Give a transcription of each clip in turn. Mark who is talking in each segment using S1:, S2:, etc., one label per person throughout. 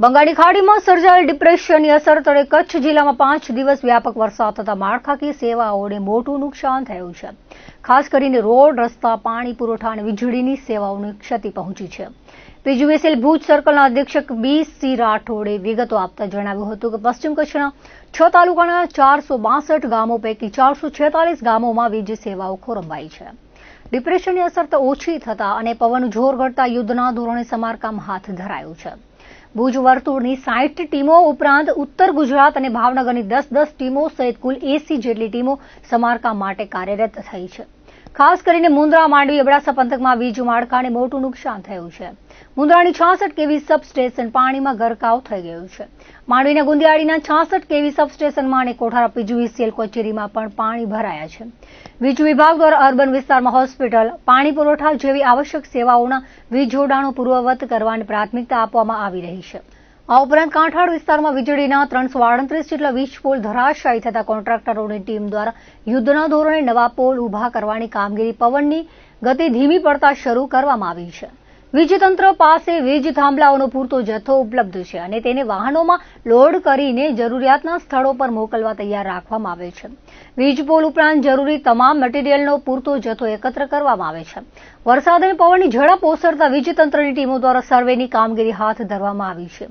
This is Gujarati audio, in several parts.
S1: બંગાળી ખાડીમાં સર્જાયેલ ડિપ્રેશનની અસર તળે કચ્છ જિલ્લામાં પાંચ દિવસ વ્યાપક વરસાદ થતા માળખાકીય સેવાઓને મોટું નુકસાન થયું છે. ખાસ કરીને રોડ, રસ્તા, પાણી, પુરવઠા અને વીજળીની સેવાઓને ક્ષતિ પહોંચી છે. પીજીવીએસએલ ભુજ સર્કલના અધિક્ષક બી સી રાઠોડે વિગતો આપતા જણાવ્યું હતું કે પશ્ચિમ કચ્છના છ તાલુકાના ચારસો ગામો પૈકી ચારસો ગામોમાં વીજ સેવાઓ ખોરંભાઈ છે. ડિપ્રેશનની અસર તો ઓછી થતા અને પવન જોર ઘટતા યુદ્ધના ધોરણે સમારકામ હાથ ધરાયું છે. ભુજ વર્તુળની સાઠ ટીમો ઉપરાંત ઉત્તર ગુજરાત અને ભાવનગરની દસ દસ ટીમો સહિત કુલ એસી જેટલી ટીમો સમારકામ માટે કાર્યરત થઈ છે. ખાસ કરીને મુન્દ્રા માંડવી, અબડાસા પંથકમાં વીજ માળખાને મોટું નુકસાન થયું છે. મુન્દ્રાની છાસઠ કેવી સબસ્ટેશન પાણીમાં ગરકાવ થઈ ગયું છે. માંડવીના ગુંદિયાળીના છાસઠ કેવી સબસ્ટેશનમાં અને કોઠારા પીજીવીસીએલ કચેરીમાં પણ પાણી ભરાયા છે. વીજ વિભાગ દ્વારા અર્બન વિસ્તારમાં હોસ્પિટલ, પાણી પુરવઠા જેવી આવશ્યક સેવાઓના વીજ જોડાણો પૂર્વવત કરવાની પ્રાથમિકતા આપવામાં આવી રહી છે. આ ઉપરાંત કાંઠાળ વિસ્તારમાં વીજળીના ત્રણસો આડત્રીસ જેટલા વીજ પોલ ધરાશાયી થતા કોન્ટ્રાક્ટરોની ટીમ દ્વારા યુદ્ધના ધોરણે નવા પોલ ઊભા કરવાની કામગીરી પવનની ગતિ ધીમી પડતા શરૂ કરવામાં આવી છે. વીજતંત્ર પાસે વીજ થાંભલાઓનો પૂરતો જથ્થો ઉપલબ્ધ છે અને તેને વાહનોમાં લોડ કરીને જરૂરિયાતના સ્થળો પર મોકલવા તૈયાર રાખવામાં આવે છે. વીજ પોલ ઉપરાંત જરૂરી તમામ મટીરીયલનો પૂરતો જથ્થો એકત્ર કરવામાં આવે છે. વરસાદ અને પવનની ઝડપ ઓસરતા વીજતંત્રની ટીમો દ્વારા સર્વેની કામગીરી હાથ ધરવામાં આવી છે.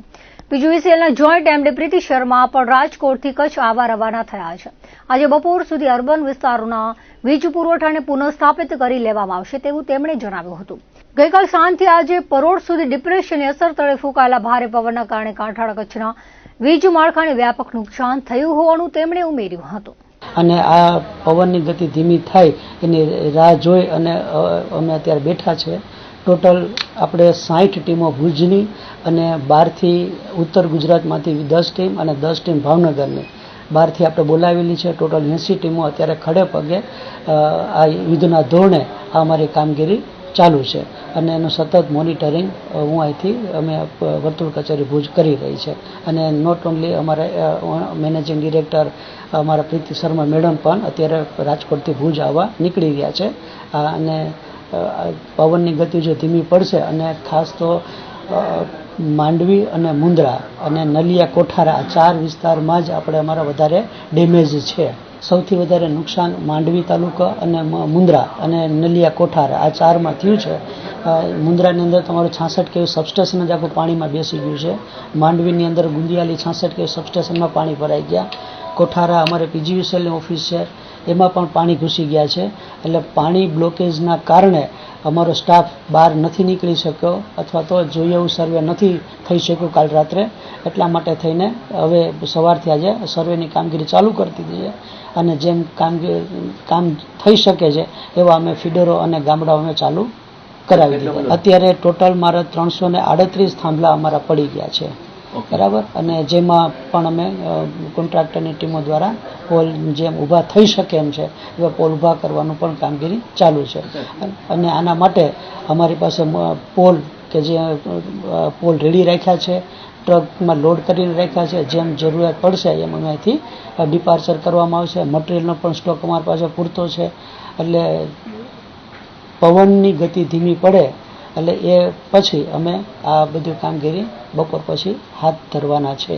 S1: પીજીવીસીએલના જોઈન્ટ એમડી પ્રીતિ શર્મા પણ રાજકોટથી કચ્છ આવા રવાના થયા છે. આજે બપોર સુધી અર્બન વિસ્તારોના વીજ પુરવઠાને પુનઃસ્થાપિત કરી લેવામાં આવશે તેવું તેમણે જણાવ્યું હતું. ગઈકાલ સાંજથી આજે પરોઢ સુધી ડિપ્રેશનની અસર તળે ફૂંકાયેલા ભારે પવનના કારણે કાંઠાળ કચ્છના વીજ માળખાને વ્યાપક નુકસાન થયું હોવાનું તેમણે ઉમેર્યું હતું.
S2: અને આ પવનની ગતિ ધીમી થાય એની રાહ જોઈ અને અમે અત્યારે બેઠા છે. ટોટલ આપણે સાઠ ટીમો ભુજની અને બહારથી ઉત્તર ગુજરાતમાંથી દસ ટીમ અને દસ ટીમ ભાવનગરની. બહારથી આપણે બોલાવેલી છે. ટોટલ એંસી ટીમો અત્યારે ખડે પગે આ યુદ્ધના ધોરણે આ અમારી કામગીરી ચાલુ છે. અને એનું સતત મોનિટરિંગ હું અહીંથી, અમે વર્તુળ કચેરી ભુજ કરી રહી છે. અને નોટ ઓનલી અમારા મેનેજિંગ ડિરેક્ટર અમારા પ્રીતિ શર્મા મેડમ પણ અત્યારે રાજકોટથી ભુજ આવવા નીકળી ગયા છે. અને પવનની ગતિ જો ધીમી પડશે અને ખાસ તો માંડવી અને મુંદ્રા અને નલિયા કોઠારા આ ચાર વિસ્તારમાં જ આપણે અમારા વધારે ડેમેજ છે. સૌથી વધારે નુકસાન માંડવી તાલુકા અને મુંદ્રા અને નલિયા કોઠાર આ ચારમાં થયું છે. મુંદ્રાની અંદર તમારું છાસઠ કેવું સબસ્ટેશન જ આખું પાણીમાં બેસી ગયું છે. માંડવીની અંદર ગુંદિયાલી છાસઠ કેવું સબસ્ટેશનમાં પાણી ભરાઈ ગયા. કોઠારા અમારે પીજીવીસીએલની ઓફિસ છે. એમાં પણ પાણી ઘૂસી ગયા છે. એટલે પાણી બ્લોકેજના કારણે અમારો સ્ટાફ બહાર નથી નીકળી શક્યો અથવા તો જોઈએ એવું સર્વે નથી થઈ શક્યું કાલ રાત્રે. એટલા માટે થઈને હવે સવારથી આજે સર્વેની કામગીરી ચાલુ કરી દીધી છે. અને જેમ કામગીરી કામ થઈ શકે છે એવા અમે ફીડરો અને ગામડાઓ અમે ચાલુ કરાવી દીધા. અત્યારે ટોટલ મારા ત્રણસો ને આડત્રીસ થાંભલા અમારા પડી ગયા છે. બરાબર. અને જેમાં પણ અમે કોન્ટ્રાક્ટરની ટીમો દ્વારા પોલ જેમ ઊભા થઈ શકે એમ છે એવા પોલ ઊભા કરવાનું પણ કામગીરી ચાલુ છે. અને આના માટે અમારી પાસે પોલ કે જે પોલ રેડી રાખ્યા છે ટ્રકમાં લોડ કરીને રાખ્યા છે જેમ જરૂરિયાત પડશે એમ અમે અહીંથી ડિપાર્ચર કરવામાં આવશે. મટીરિયલનો પણ સ્ટોક અમારી પાસે પૂરતો છે. એટલે પવનની ગતિ ધીમી પડે એટલે એ પછી અમે આ બધી કામગીરી બપોર પછી હાથ ધરવાના છે.